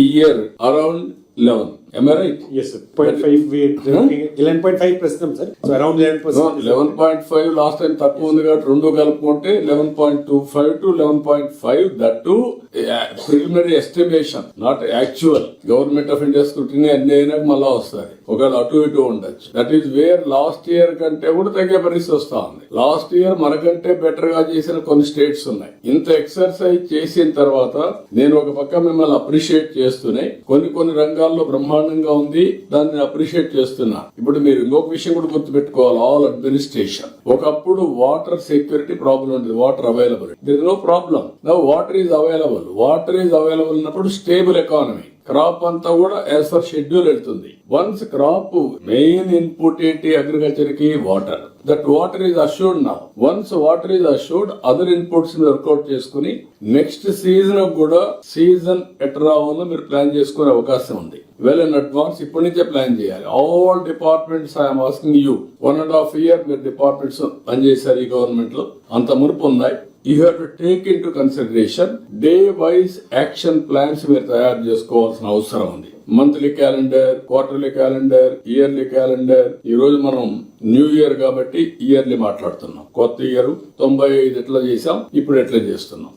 year around 11. Am I right? Yes, sir. 0.5 we huh? 11.5 percent, sir. So around తక్కువ ఉంది కాబట్టి రెండు కలుపుకుంటే 11.25 to 11.5 that too preliminary estimation not actual government of India scrutiny అన్ని అయినాక మళ్ళా వస్తుంది ఒకవేళ అటు ఇటు ఉండొచ్చు that is where last year కంటే కూడా తగ్గే పరిస్థితి వస్తా ఉంది లాస్ట్ ఇయర్ మనకంటే బెటర్గా చేసిన కొన్ని స్టేట్స్ ఉన్నాయి ఇంత ఎక్సర్సైజ్ చేసిన తర్వాత నేను ఒక పక్క మిమ్మల్ని అప్రిషియేట్ చేస్తూనే కొన్ని కొన్ని రంగాల్లో బ్రహ్మాండ బ్రహ్మాండంగా ఉంది. దాన్ని అప్రిషియేట్ చేస్తున్నా. ఇప్పుడు మీరు ఇంకొక విషయం కూడా గుర్తుపెట్టుకోవాలి. ఆల్ అడ్మినిస్ట్రేషన్ ఒకప్పుడు వాటర్ సెక్యూరిటీ ప్రాబ్లం ఉండేది. Water available there no problem water is available water is available ఉన్నప్పుడు స్టేబుల్ ఎకానమీ క్రాప్ అంతా కూడా యాజ్ పర్ షెడ్యూల్ వెళ్తుంది. వన్స్ క్రాప్ మెయిన్ ఇన్పుట్ ఏంటి? అగ్రికల్చర్కి water that water is assured నా once water is assured other inputs work out చేసుకుని next season కూడా season ఎట్ రావాలో మీరు ప్లాన్ చేసుకునే అవకాశం ఉంది. వెల్ ఇన్ అడ్వాన్స్ ఇప్పటి నుంచే ప్లాన్ చేయాలి. All departments I'm asking you one and half year మీరు డిపార్ట్మెంట్స్ పనిచేశారు ఈ గవర్నమెంట్లో. అంత మునుపు ఉన్నాయి. You have to take into consideration day wise action plans మీరు తయారు చేసుకోవాల్సిన అవసరం ఉంది. Monthly calendar quarterly calendar yearly calendar ఈ రోజు మనం న్యూ ఇయర్ కాబట్టి ఇయర్లీ మాట్లాడుతున్నాం. కొత్త ఇయర్ తొంభై ఐదు ఎట్లా చేసాం ఇప్పుడు ఎట్లా చేస్తున్నాం?